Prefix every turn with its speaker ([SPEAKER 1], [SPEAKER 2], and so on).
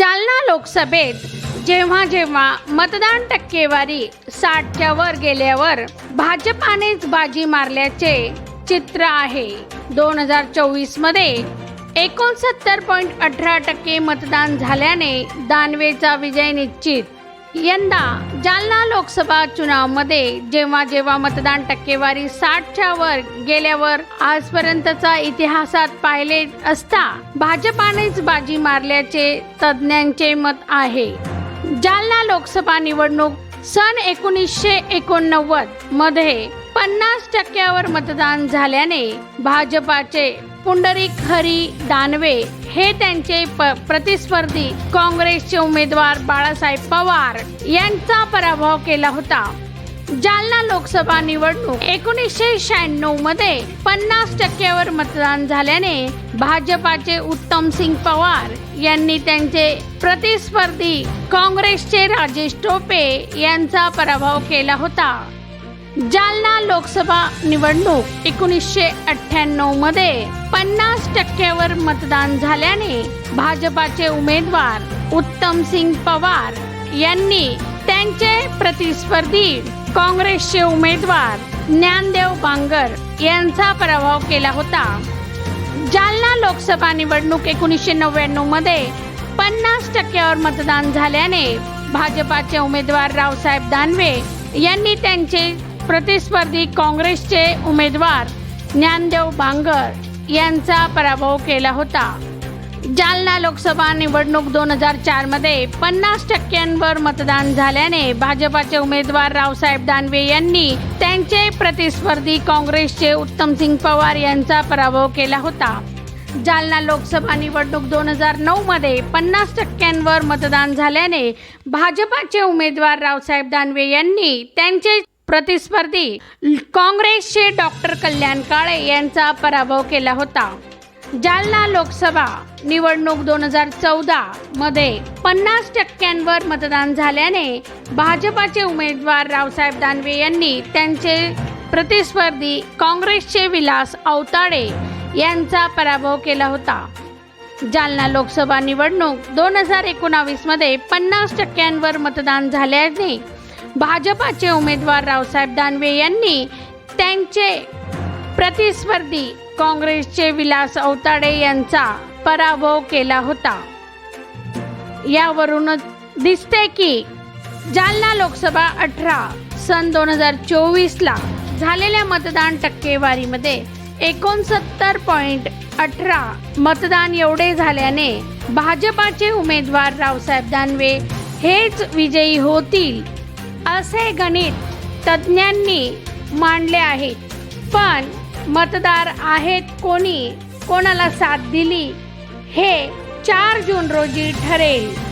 [SPEAKER 1] जालना लोकसभेत जेव्हा जेव्हा मतदान टक्केवारी साठच्या वर गेल्यावर भाजपानेच बाजी मारल्याचे चित्र आहे. दोन हजार चोवीसमध्ये एकोणसत्तर पॉईंट अठरा टक्के मतदान झाल्याने दानवेचा विजय निश्चित यंदा जालना लोकसभा चुनावमध्ये जेव्हा जेव्हा मतदान टक्केवारी साठच्या वर गेल्यावर आजपर्यंतचा इतिहासात पाहिले असता भाजपानेच बाजी मारल्याचे तज्ज्ञांचे मत आहे. जालना लोकसभा निवडणूक सन एकोणीसशे एकोणनव्वदमध्ये पन्नास टक्क्यावर मतदान झाल्याने भाजपाचे पुंडरीक हरी दानवे हे त्यांचे प- प्रतिस्पर्धी काँग्रेसचे उमेदवार बाळासाहेब पवार यांचा पराभव केला होता. जालना लोकसभा निवडणूक एकोणीसशे शहाण्णवमध्ये पन्नास टक्क्यावर मतदान झाल्याने भाजपाचे उत्तम सिंग पवार यांनी त्यांचे प्रतिस्पर्धी काँग्रेसचे राजेश टोपे यांचा पराभव केला होता. जालना लोकसभा निवडणूक एकोणीसशे अठ्ठ्याण्णवमध्ये पन्नास टक्क्यावर मतदान झाल्याने भाजपाचे उमेदवार उत्तम सिंग पवार यांनी त्यांचे प्रतिस्पर्धी काँग्रेसचे उमेदवार ज्ञानदेव बांगर यांचा पराभव केला होता. जालना लोकसभा निवडणूक एकोणीसशे नव्याण्णवमध्ये पन्नास टक्क्यावर मतदान झाल्याने भाजपाचे उमेदवार रावसाहेब दानवे यांनी त्यांचे प्रतिस्पर्धी काँग्रेसचे उमेदवार ज्ञानदेव बांगर यांचा पराभव केला होता. जालना लोकसभा निवडणूक दोन हजार चारमध्ये पन्नास टक्क्यांवर मतदान झाल्याने भाजपाचे उमेदवार रावसाहेब दानवे यांनी त्यांचे प्रतिस्पर्धी काँग्रेसचे उत्तमसिंग पवार यांचा पराभव केला होता. जालना लोकसभा निवडणूक दोन हजार नऊमध्ये पन्नास टक्क्यांवर मतदान झाल्याने भाजपाचे उमेदवार रावसाहेब दानवे यांनी त्यांचे प्रतिस्पर्धी. काँग्रेसचे डॉक्टर कल्याण काळे यांचा पराभव केला होता. जालना लोकसभा निवडणूक दोन हजार चौदा मध्ये पन्नास टक्क्यांवर मतदान झाल्याने भाजपाचे उमेदवार रावसाहेब दानवे यांनी त्यांचे प्रतिस्पर्धी काँग्रेसचे विलास अवताडे यांचा पराभव केला होता. जालना लोकसभा निवडणूक दोन हजार एकोणावीसमध्ये पन्नास टक्क्यांवर मतदान झाल्याने भाजपाचे उमेदवार रावसाहेब दानवे यांनी त्यांचे प्रतिस्पर्धी काँग्रेसचे विलास अवताडे यांचा पराभव केला होता. यावरूनच दिसते की जालना लोकसभा अठरा सन दोन हजार चोवीसला झालेल्या मतदान टक्केवारीमध्ये एकोणसत्तर पॉईंट अठरा मतदान एवढे झाल्याने भाजपाचे उमेदवार रावसाहेब दानवे हेच विजयी होतील असे गणित तज्ज्ञांनी मांडले आहेत पण मतदार आहेत कोणी? कोणाला साथ दिली? हे चार जून रोजी ठरेल.